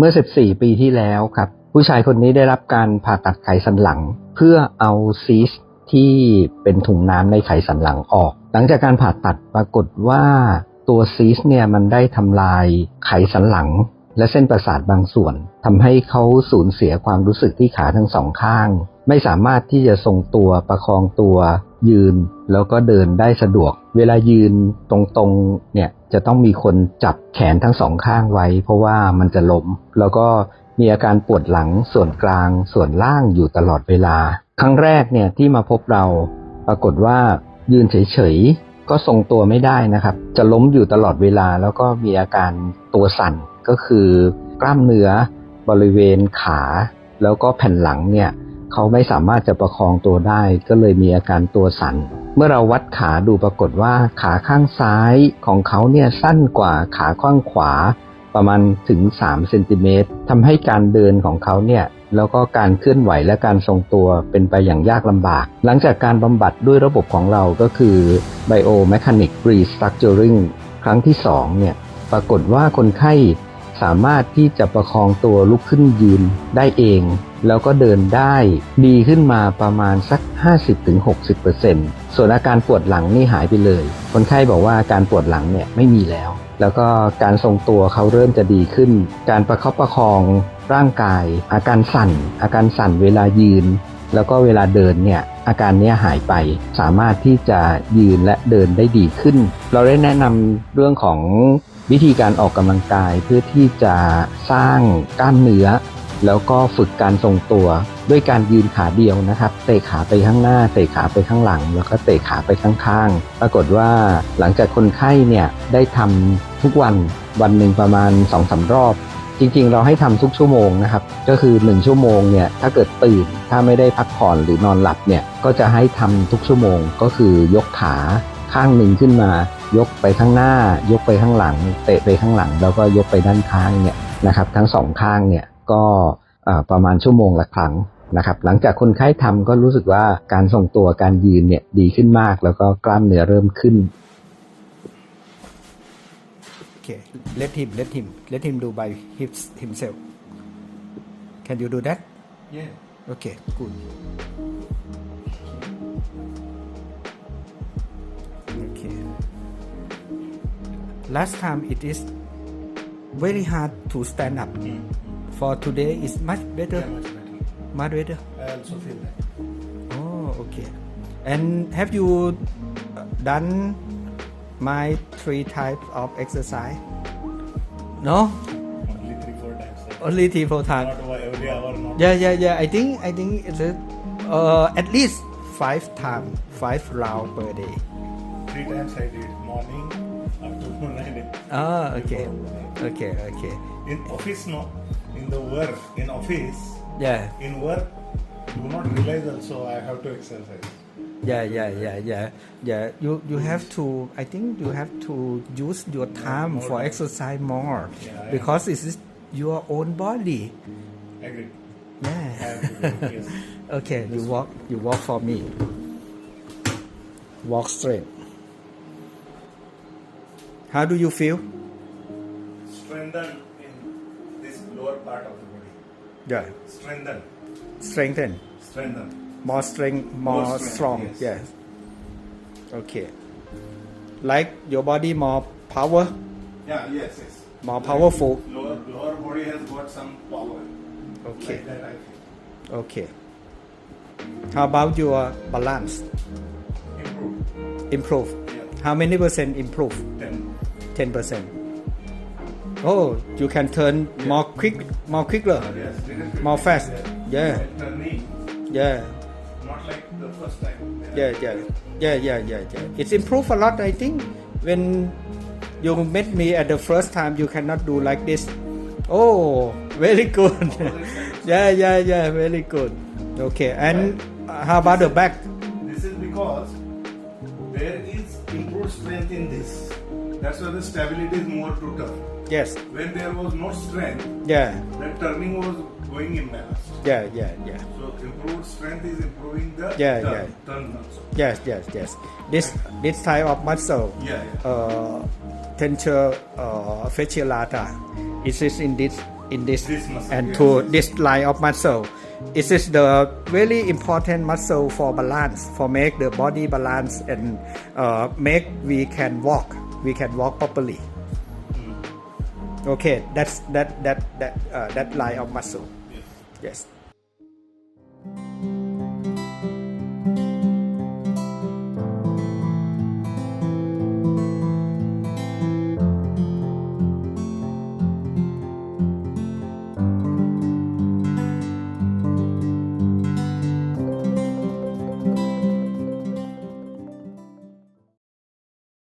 เมื่อ 14 ปีที่แล้วครับ ผู้ชายคนนี้ได้รับการผ่าตัดไขสันหลัง เพื่อเอาซีสที่เป็นถุงน้ำในไขสันหลังออก หลังจากการผ่าตัดปรากฏว่าตัวซีสเนี่ยมันได้ทำลายไขสันหลัง และเส้นประสาทบางส่วนทำให้เขาสูญเสียความรู้สึกที่ขาทั้งสองข้าง ไม่สามารถที่จะทรงตัวประคองตัว ยืนแล้วก็เดินได้สะดวก เวลายืนตรงๆเนี่ยจะต้องมีคนจับแขนทั้งสองข้างไว้ เพราะว่ามันจะล้ม แล้วก็มีอาการปวดหลังส่วนกลางส่วนล่างอยู่ตลอดเวลา ครั้งแรกเนี่ยที่มาพบเรา ปรากฏว่ายืนเฉยๆ ก็ทรงตัวไม่ได้นะครับ จะล้มอยู่ตลอดเวลา แล้วก็มีอาการตัวสั่นก็คือกล้ามเนื้อบริเวณขา แล้วก็แผ่นหลังเนี่ย เขาไม่สามารถจะประคองตัวได้ ก็เลยมีอาการตัวสั่น เมื่อเราวัดขาดูปรากฏว่าขาข้างซ้ายของเขาเนี่ยสั้นกว่าขาข้างขวา ประมาณถึง3เซนติเมตรทำให้การเดินของเขาเนี่ยแล้วก็การเคลื่อนไหวและการทรงตัวเป็นไปอย่างยากลำบาก หลังจากการบำบัดด้วยระบบของเราก็คือ Biomechanic Restructuring ครั้งที่2เนี่ยปรากฏว่าคนไข้ สามารถที่จะประคองตัวลุกขึ้นยืนได้เอง แล้วก็เดินได้ดีขึ้นมาประมาณสัก 50-60%ส่วนอาการปวดหลังนี่หายไปเลย คนไข้บอกว่าการปวดหลังเนี่ยไม่มีแล้ว แล้วก็การทรงตัวเขาเริ่มจะดีขึ้น การประคับประคองร่างกาย อาการสั่น อาการสั่นเวลายืน แล้วก็เวลาเดินเนี่ยอาการนี้หายไปสามารถที่จะยืนและเดินได้ดีขึ้น เราได้แนะนำเรื่องของ วิธีการออกกำลังกายเพื่อที่จะสร้างกล้ามเนื้อ แล้วก็ฝึกการทรงตัว ด้วยการยืนขาเดียวนะครับ เตะขาไปข้างหน้า เตะขาไปข้างหลัง แล้วก็เตะขาไปข้างๆ ปรากฏว่าหลังจากคนไข้เนี่ยได้ทำทุกวันวันหนึ่งประมาณ2อสารอบ จริงๆ เราให้ทำทุกชั่วโมงนะครับ ก็คือ 1 ชั่วโมงเนี่ยถ้าเกิดตื่นถ้าไม่ได้พักผ่อนหรือนอนหลับเนี่ยก็จะให้ทำทุกชั่วโมงก็คือยกขาข้างหนึ่งขึ้นมา ยกไปข้างหน้า ยกไปข้างหลัง เตะไปข้างหลัง แล้วก็ยกไปด้านข้างเนี่ยนะครับ ทั้งสองข้างเนี่ยก็อ่าประมาณชั่วโมงละครั้งนะครับ หลังจากคนไข้ทำก็รู้สึกว่าการทรงตัวการยืนเนี่ยดีขึ้นมาก แล้วก็กล้ามเนื้อเริ่มขึ้น Okay, let him, let him, let him do by his, himself. Can you do that? Yeah. Okay, good. Last time it is very hard to stand up. For today is much better. Yeah, much better. Much better. I also feel that. Oh, okay. And have you uh, done my three types of exercise? No, Only three, four times. only three four times. Not every hour, not. Yeah, yeah, yeah. I think I think it's a, uh, at least five times, five round per day. Three times I did. Morning, afternoon, and in- Ah, okay, okay, okay. In office, no. In the work, in office, Yeah, in work, do not realize also I have to exercise. yeah, yeah, yeah, yeah, yeah. You you have to. I think you have to use your time more for exercise more Yeah, I because it is your own body. Agree. Yeah. do it, yes. Okay, you walk. You walk for me. Walk straight. How do you feel? Strengthen in this lower part of the body. Yeah. Strengthen. Strengthen. Strengthen. More strength. More, More strength, strong. yes. Yes. Okay. Like your body more power, Yeah, yes, yes. more powerful. Lower, lower body has got some power. Okay. Like that I feel. Okay. How about your balance? Improve. Improve. Yeah. How many percent improve? Ten. Ten percent. Oh, you can turn more quick, more quicker, Yes. more fast. Yeah, yeah, not like the first time. yeah, yeah, yeah, yeah, yeah, yeah. It's improved a lot. I think when you met me at the first time, you cannot do like this. Oh, very good. yeah, yeah, yeah, very good. Okay, and how about the back? This is because there is improved strength in this. That's why the stability is more to turn. Yes. When there was no strength, Yeah, the turning was going imbalanced. yeah, yeah, yeah. So improved strength is improving the Yeah, turn, yeah. turn also. Yes, yes, yes. This this type of muscle, Yeah, yeah. uh, tensor uh, fasciolata, it is in this in this, This muscle, and yes, to yes. this line of muscle. It is the really important muscle for balance, for make the body balance and uh, make we can walk. We can walk properly. Okay, that's that that that uh, that line of muscle. Yes.